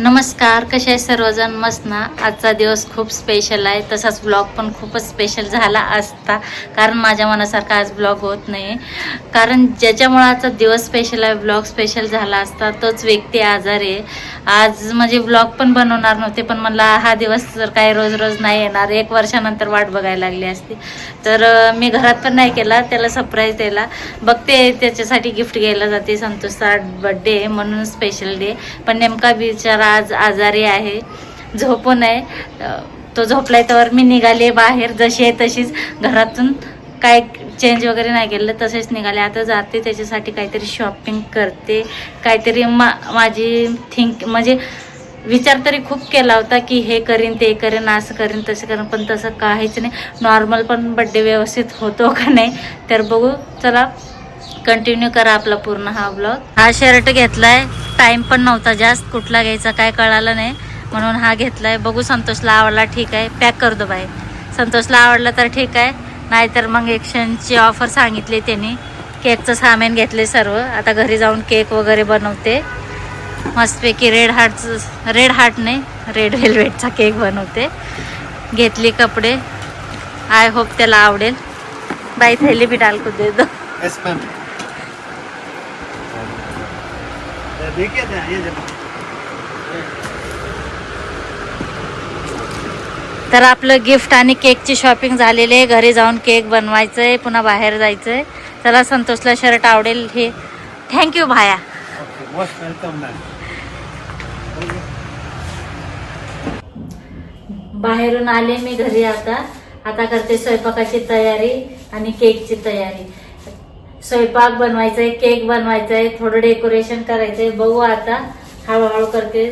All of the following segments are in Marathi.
नमस्कार कसे आहे सर्वजण? मस्त ना? आजचा दिवस खूप स्पेशल आहे. तसाच ब्लॉग पण खूपच स्पेशल झाला असता. कारण माझ्या मनासारखा आज ब्लॉग होत नाही कारण ज्याच्यामुळं आजचा दिवस स्पेशल आहे ब्लॉग स्पेशल झाला असता तोच व्यक्ती आजार आहे. आज म्हणजे ब्लॉग पण बनवणार नव्हते पण मला हा दिवस जर काही रोज रोज नाही येणार एक वर्षानंतर वाट बघायला लागली असती. तर मी घरात पण नाही केला त्याला सरप्राईज द्यायला. बघते त्याच्यासाठी गिफ्ट घ्यायला जाते संतोषचा बड्डे म्हणून स्पेशल डे पण नेमका बिचारा आज आजारी आहे. झोपून आहे. तो झोपलाय तर मी निघाले बाहेर. जशी आहे तशीच घरातून काय चेंज वगैरे नाही केलं तसेच निघाले. आता जाते त्याच्यासाठी काहीतरी शॉपिंग करते. काहीतरी मा माझी थिंक म्हणजे विचार तरी खूप केला होता की हे करीन ते करेन असं करीन तसं करेन पण तसं काहीच नाही. नॉर्मल पण बड्डे व्यवस्थित होतो का नाही तर बघू. चला कंटिन्यू करा आपला पूर्ण हा ब्लॉग हा शर्ट घेतलाय. टाइम पण नव्हता जास्त. कुठला घ्यायचा काय कळालं नाही. म्हणून हा घेतलाय. बघू संतोषला आवडला ठीक आहे. पॅक कर दो बाई. संतोषला आवडला तर ठीक आहे. नाहीतर मग एक्शनची ऑफर सांगितली त्यांनी. केकचं सामान घेतले सर्व. आता घरी जाऊन केक वगैरे बनवते. मस्तपैकी रेड हार्टचं रेड हार्ट नाही रेड वेल्वेटचा केक बनवते. घेतली कपडे. आय होप त्याला आवडेल. बाई थैली बी डाल को दे. दो देखिए ये तर आपलं गिफ्ट आणि केकची शॉपिंग झालेली आहे. घरी जाऊन केक बनवायचं आहे पुन्हा बाहेर जायचं आहे चला संतोषला शर्ट आवडेल हे. थँक्यू भाया. बाहेरून आले मी घरी आता. आता करते स्वयंपाकाची तयारी आणि केकची तयारी. स्वयंपाक बनवायचा आहे केक बनवायचा आहे थोडं डेकोरेशन करायचं आहे बघू आता हळूहळू करते.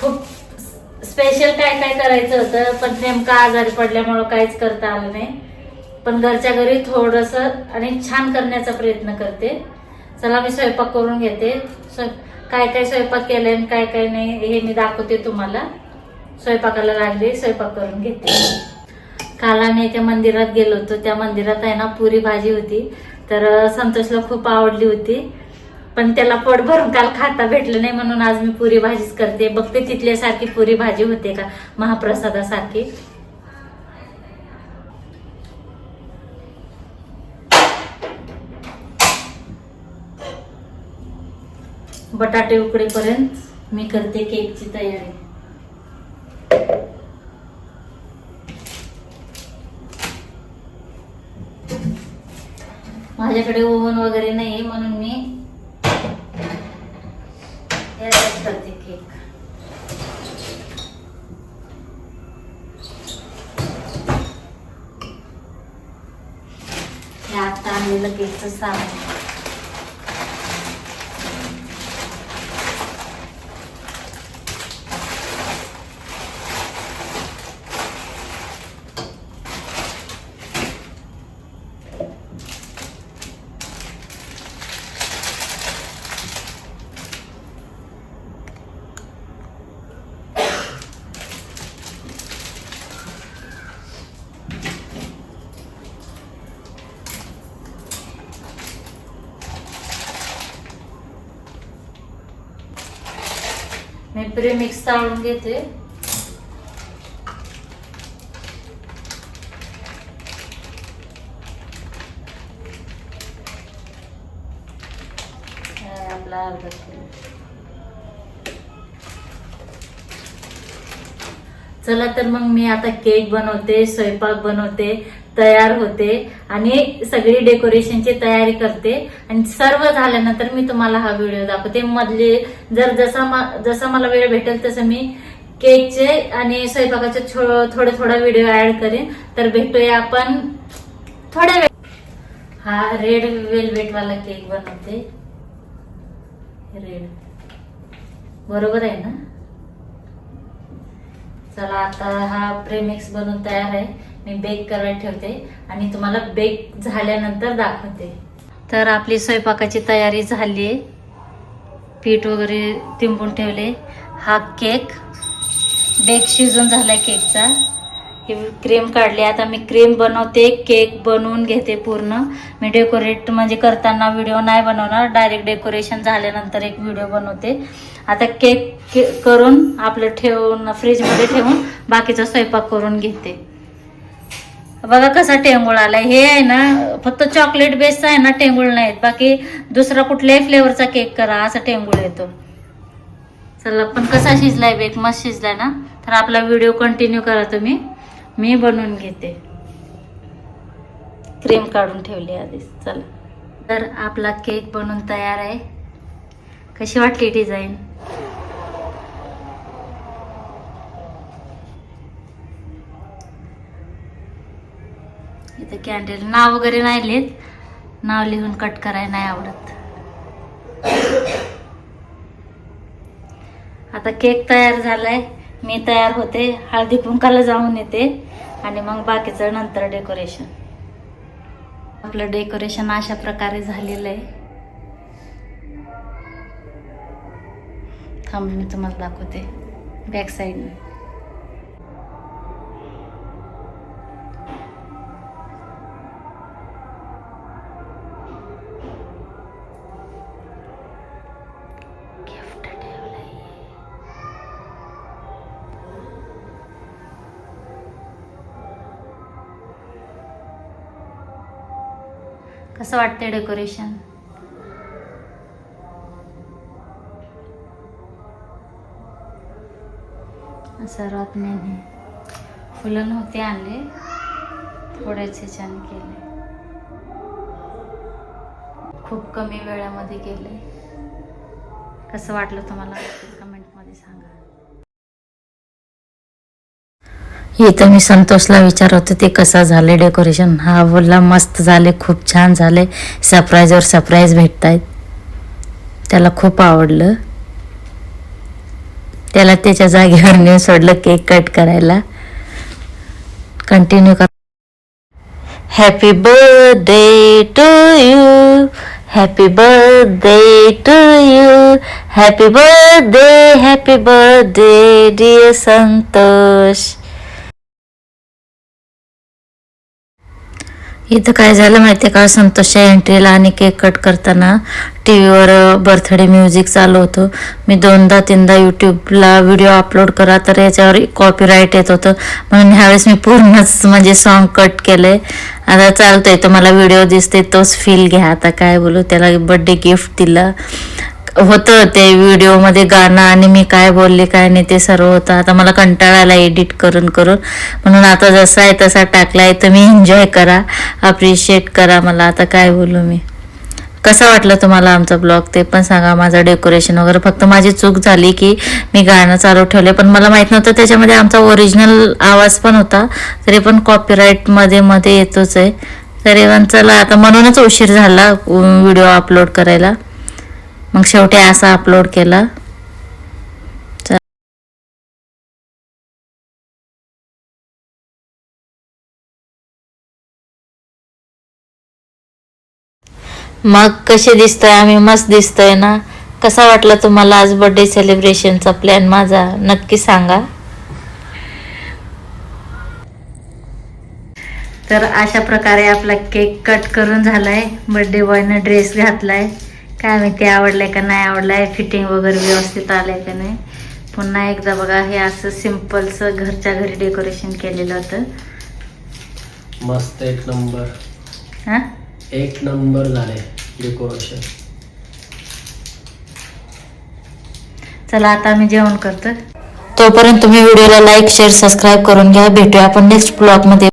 खूप स्पेशल काय काय करायचं होतं पण नेमका आजारी पडल्यामुळं काहीच करता आलं नाही. पण घरच्या घरी थोडस आणि छान करण्याचा प्रयत्न करते. चला मी स्वयंपाक करून घेते. काय काय स्वयंपाक केलाय आणि काय काय नाही हे मी दाखवते तुम्हाला. स्वयंपाकाला लागले स्वयंपाक करून घेते. काल आम्ही एका मंदिरात गेलो होतो. त्या मंदिरात आहे ना पुरी भाजी होती. तर संतोषला खूप आवडली होती. पण त्याला पोट भरून काल खाता भेटलं नाही म्हणून आज मी पुरी भाजीच करते. बघते तिथल्यासारखी पुरी भाजी होते का? महाप्रसादासारखी. बटाटे उकडेपर्यंत मी करते केकची तयारी. माझ्याकडे ओव्हन वगैरे नाही म्हणून मी याच्यात करते केक हे आता आणलेलं केकचं सामान. मी प्रीमिक्स चाळून घेते. आपला अर्धा किलो. चला तर मग मी आता केक बनवते स्वयंपाक बनवते. तयार होते आणि सगळी डेकोरेशनची तयारी करते. आणि सर्व झाल्यानंतर मी तुम्हाला हा व्हिडिओ दाखवते. मधले जर जसा जसा मला वेळ भेटेल तसं मी केकचे आणि स्वयंपाकाचे थोडा थोडा व्हिडिओ ऍड करेन. तर भेटूया आपण थोड्या वेळ हा रेड वेलवेट वाला केक बनवते. रेड. बरोबर आहे ना? चला आता हा प्रेमिक्स बनवून तयार आहे. मी बेक करायला ठेवते आणि तुम्हाला बेक झाल्यानंतर दाखवते. तर आपली स्वयंपाकाची तयारी झाली. आहे पीठ वगैरे तिंबून ठेवले. हा केक बेक शिजून झाला केकचा हे क्रीम काढली. आता मी क्रीम बनवते केक बनवून घेते पूर्ण. मी डेकोरेट म्हणजे करताना व्हिडिओ नाही बनवणार. डायरेक्ट डेकोरेशन झाल्यानंतर एक व्हिडिओ बनवते. आता केक के- करून आपलं ठेवून फ्रीजमध्ये ठेवून बाकीचा स्वयंपाक करून घेते. बघा कसा टेंगुळ आलाय. हे आहे ना फक्त चॉकलेट बेसचा आहे ना टेंगुळ नाहीत. बाकी दुसरा कुठल्याही फ्लेवरचा केक करा असा टेंगुळ येतो. चला पण कसा शिजलाय बेक मस्त शिजलाय ना? तर आपला व्हिडिओ कंटिन्यू करा तुम्ही. मी बनवून घेते. क्रीम काढून ठेवली आधीच. चला. तर आपला केक बनवून तयार आहे. कशी वाटली डिझाईन इथं कॅन्डल नाव वगैरे नाही लिहित. नाव लिहून कट करायला नाही आवडत. आता केक तयार झालाय. मी तयार होते. हळदी कुंकाला जाऊन येते. आणि मग बाकीचं नंतर डेकोरेशन आपलं डेकोरेशन अशा प्रकारे झालेलं आहे. थांब मी तुम्हाला दाखवते. बॅक साईडने कसं वाटतंय डेकोरेशन सर्वात मेन फुलं नव्हते आणले थोडेसे छान केले. खूप कमी वेळामध्ये केले कसं वाटलं तुम्हाला? इथं मी संतोषला विचारत होते ते कसं झाले डेकोरेशन हा बोलला मस्त झाले खूप छान झाले सरप्राईजवर सरप्राईज भेटतायत. त्याला खूप आवडलं. त्याला त्याच्या जागेवर नेऊन सोडलं केक कट करायला. कंटिन्यू कर. Happy birthday to you happy birthday to you happy birthday happy birthday dear Santosh इथं काय झालं माहितीये का? संतोषच्या एंट्रीला आणि केक कट करताना टी व्हीवर बर्थडे म्युझिक चालू होतं. मी दोनदा तीनदा यूट्यूबला व्हिडिओ अपलोड करा तर याच्यावर कॉपीराईट येत होतं. म्हणून ह्यावेळेस मी पूर्णच म्हणजे सॉन्ग कट केलंय. आता चालतंय तो मला व्हिडिओ दिसते तोच फील घ्या. आता काय बोलू त्याला बर्थडे गिफ्ट दिलं. होतं ते व्हिडिओमध्ये गाणं आणि मी काय बोलले काय नाही ते सर्व होतं. आता मला कंटाळाला एडिट करून करून. म्हणून आता जसा आहे तसा टाकलाय. तुम्ही एन्जॉय करा. अप्रिशिएट करा मला. आता काय बोलू मी. कसा वाटलं तुम्हाला आमचा ब्लॉग ते पण सांगा. माझं डेकोरेशन वगैरे. फक्त माझी चूक झाली की मी गाणं चालू ठेवले. पण मला माहीत नव्हतं. त्याच्यामध्ये आमचा ओरिजिनल आवाज पण होता. तरी पण कॉपीराईटमध्ये मध्ये येतोच आहे. तरी पण चला आता म्हणूनच उशीर झाला व्हिडिओ अपलोड करायला. मग शेवटी असा अपलोड केला. मग कसे दिसतोय? आम्ही मस्त दिसतोय ना? कसा वाटला तुम्हाला आज बर्थडे सेलिब्रेशनचा प्लॅन माझा? नक्की सांगा. तर अशा प्रकारे आपला केक कट करून झालाय. बर्थडे बॉयनं ड्रेस घातलाय. काय माहिती आवडलाय का नाही आवडलाय? फिटिंग वगैरे व्यवस्थित आलंय का नाही? पुन्हा एकदा बघा हे असं सिम्पलचं घरच्या घरी डेकोरेशन केलेलं होतं. मस्त एक नंबर. हां? एक नंबर झाले डेकोरेशन. चला आता आम्ही जेवण करतो. तोपर्यंत तुम्ही व्हिडिओला लाईक शेअर सबस्क्राईब करून घ्या. भेटूया आपण नेक्स्ट ब्लॉगमध्ये